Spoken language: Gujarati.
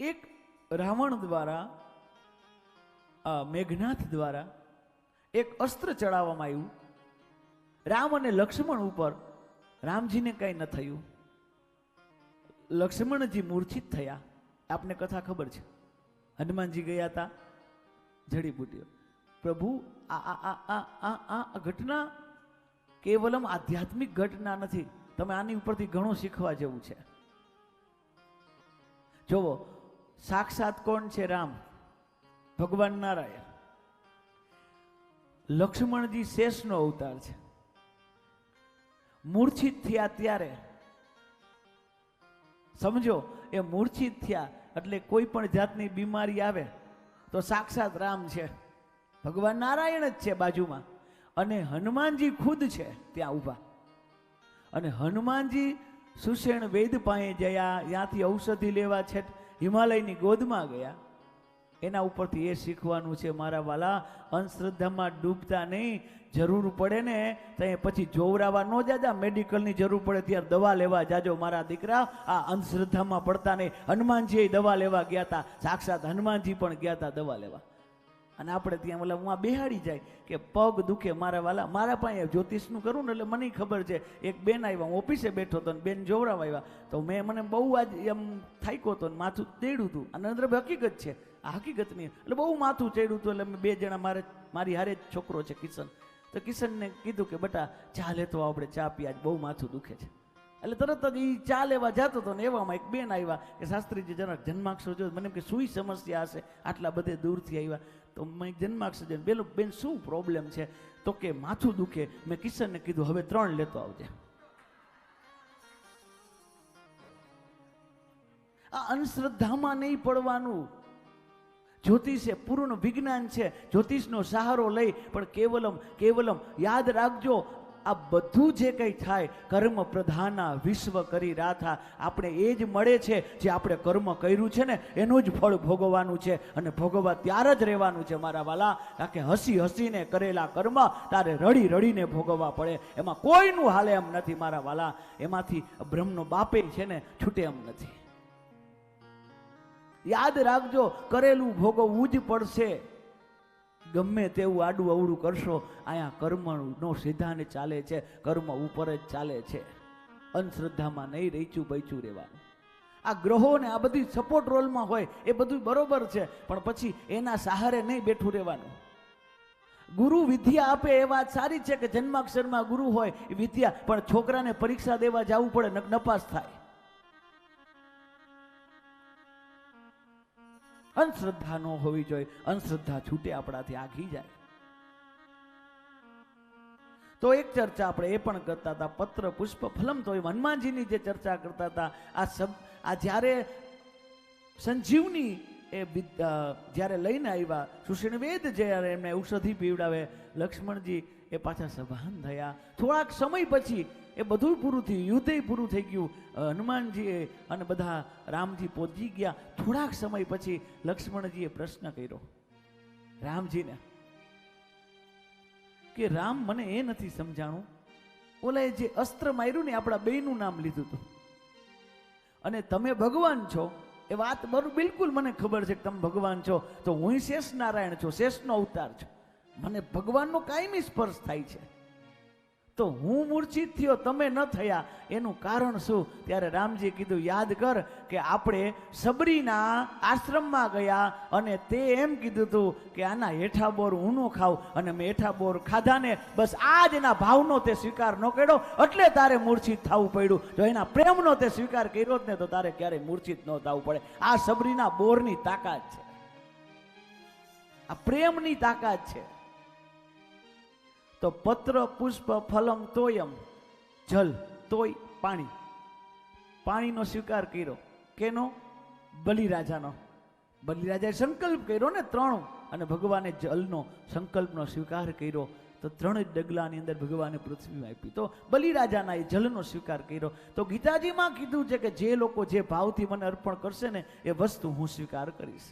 એક રાવણ દ્વારા મેઘનાથ દ્વારા એક અસ્ત્ર ચડાવવામાં આવ્યું. રામ અને લક્ષ્મણ ઉપર રામજીને કંઈ ન થયું. લક્ષ્મણજી મૂર્છિત થયા. આપને કથા ખબર છે? હનુમાનજી ગયા હતા જડીબુટીઓ પ્રભુ આ આ આ આ આ ઘટના કેવલમ આધ્યાત્મિક ઘટના નથી. તમે આની ઉપરથી ઘણું શીખવા જેવું છે. જોવો સાક્ષાત કોણ છે રામ? ભગવાન નારાયણ. લક્ષ્મણજી શેષનો અવતાર છે. મૂર્છિત થયા ત્યારે, સમજો, એ મૂર્છિત થયા એટલે કોઈ પણ જાતની બીમારી આવે, તો સાક્ષાત રામ છે. ભગવાન નારાયણ જ છે બાજુમાં. અને હનુમાનજી ખુદ છે ત્યાં ઊભા. અને હનુમાનજી સુષેણ વેદ પાસે ગયા ત્યાંથી ઔષધિ લેવા છે હિમાલયની ગોદમાં ગયા. એના ઉપરથી એ શીખવાનું છે, મારા વાલા, અંધશ્રદ્ધામાં ડૂબતા નહીં. જરૂર પડે ને તો પછી જોવરાવા ન જાજા. મેડિકલની જરૂર પડે ત્યારે દવા લેવા જાજો મારા દીકરા. આ અંધશ્રદ્ધામાં પડતા નહીં. હનુમાનજી દવા લેવા ગયા હતા સાક્ષાત હનુમાનજી પણ ગયા હતા દવા લેવા. અને આપણે ત્યાં ઓલા હું બેહાડી જાય કે પગ દુખે મારા વાલા, મારા પાસે જ્યોતિષનું કરું ને એટલે મને ખબર છે, એક બેન આવ્યા, હું ઓફિસે બેઠો હતો ને બેન જોવરાવા આવ્યા. તો મેં મને બહુ આજ એમ થાક્યો હતો ને માથું તેડ્યું હતું. અને અંદર હકીકત છે, આ હકીકત નહીં એટલે બહુ માથું ચડ્યું હતું, એટલે બે જણા મારે, મારી હારે જ છોકરો છે કિશન. તો કિશનને કીધું કે, બટા, ચા લેતો આપણે ચા પીયા બહુ માથું દુખે છે. એટલે તરત જ એ ચા લેવા જતો હતો ને એવામાં એક બેન આવ્યા કે, શાસ્ત્રીજી, જરાક જન્માક્ષર જો મને કે, શું સમસ્યા હશે? આટલા બધે દૂરથી આવ્યા. તો મેં જન્માક્ષર જોઈને બેલો બેન, શું પ્રોબ્લેમ છે? તો કે, માથું દુખે. મેં કિશનને કીધું, હવે ત્રણ લેતો આવજે. આ અંધશ્રદ્ધામાં નહીં પડવાનું. જ્યોતિષ એ પૂર્ણ વિજ્ઞાન છે. જ્યોતિષનો સહારો લઈ, પણ કેવલમ કેવલમ યાદ રાખજો આ બધું જે કંઈ થાય, કર્મ પ્રધાના વિશ્વ કરી રાથા આપણે એ જ મળે છે જે આપણે કર્મ કર્યું છે ને, એનું જ ફળ ભોગવવાનું છે અને ભોગવવા ત્યાર જ રહેવાનું છે મારા વાલા. કારણ કે હસી હસીને કરેલા કર્મ તારે રડી રડીને ભોગવવા પડે. એમાં કોઈનું હાલે એમ નથી મારા વાલા. એમાંથી બ્રહ્મનો બાપે છે ને, છૂટે એમ નથી. યાદ રાખજો, કરેલું ભોગવવું જ પડશે. ગમે તેવું આડું અવડું કરશો અહીંયા કર્મનો સિદ્ધાંત ચાલે છે, કર્મ ઉપર જ ચાલે છે. અંધશ્રદ્ધામાં નહીં રહીચું બૈચું રહેવાનું. આ ગ્રહો ને આ બધી સપોર્ટ રોલમાં હોય, એ બધું બરોબર છે, પણ પછી એના સહારે નહીં બેઠું રહેવાનું. ગુરુ વિદ્યા આપે એ વાત સારી છે કે જન્માક્ષરમાં ગુરુ હોય એ વિદ્યા, પણ છોકરાને પરીક્ષા દેવા જવું પડે નપાસ થાય. અંધશ્રદ્ધા ન હોવી જોઈએ. અંધશ્રદ્ધા છૂટે આપણાથી, આઘી જાય. તો એક ચર્ચા આપણે એ પણ કરતા હતા, પત્ર, પુષ્પ, ફલમ. તો એ હનુમાનજીની જે ચર્ચા કરતા હતા, આ સબ, આ જ્યારે સંજીવની એ જ્યારે લઈને આવ્યા, સુષિણ વેદ જ્યારે એમને ઔષધિ પીવડાવે, લક્ષ્મણજી એ પાછા સભાન થયા. થોડાક સમય પછી એ બધું પૂરું થયું, યુદ્ધય પૂરું થઈ ગયું. હનુમાનજીએ અને બધા રામજી પહોંચી ગયા. થોડાક સમય પછી લક્ષ્મણજીએ પ્રશ્ન કર્યો, રામજીને, કે રામ મને એ નથી સમજાણું? ઓલા જે અસ્ત્ર માર્યું ને આપણા બેયનું નામ લીધું હતું. અને તમે ભગવાન છો? એ વાત બરું બિલકુલ મને ખબર છે કે તમે ભગવાન છો. તો હું શેષ નારાયણ છું, શેષનો અવતાર છું. મને ભગવાનનો કાયમી સ્પર્શ થાય છે. તો હું મૂર્છિત થયો, તમે ન થયા. એનું કારણ શું? ત્યારે રામજી કીધું, યાદ કર કે આપણે સબરીના આશ્રમમાં ગયા અને તે એમ કીધું હતું કે આના હેઠા બોર હું ન ખાઉં અને મેં હેઠા બોર ખાધા ને બસ આ જ એના ભાવનો તે સ્વીકાર ન કર્યો, એટલે તારે મૂર્છિત થવું પડ્યું. જો એના પ્રેમનો તે સ્વીકાર કર્યો જ ને, તો તારે ક્યારેય મૂર્છિત ન થવું પડે. આ સબરીના બોરની તાકાત છે. આ પ્રેમની તાકાત છે. તો પત્ર, પુષ્પ ફલમ તોયમ, જલ તોય પાણી. પાણીનો સ્વીકાર કર્યો. કેનો? બલિરાજાનો. બલિરાજાએ સંકલ્પ કર્યો ને ત્રણ. અને ભગવાને જલનો સંકલ્પનો સ્વીકાર કર્યો. તો ત્રણ ડગલાની અંદર ભગવાને પૃથ્વી આપી. તો બલિરાજાના એ જલનો સ્વીકાર કર્યો. તો ગીતાજીમાં કીધું છે કે જે લોકો જે ભાવથી મને અર્પણ કરશે ને, એ વસ્તુ હું સ્વીકાર કરીશ.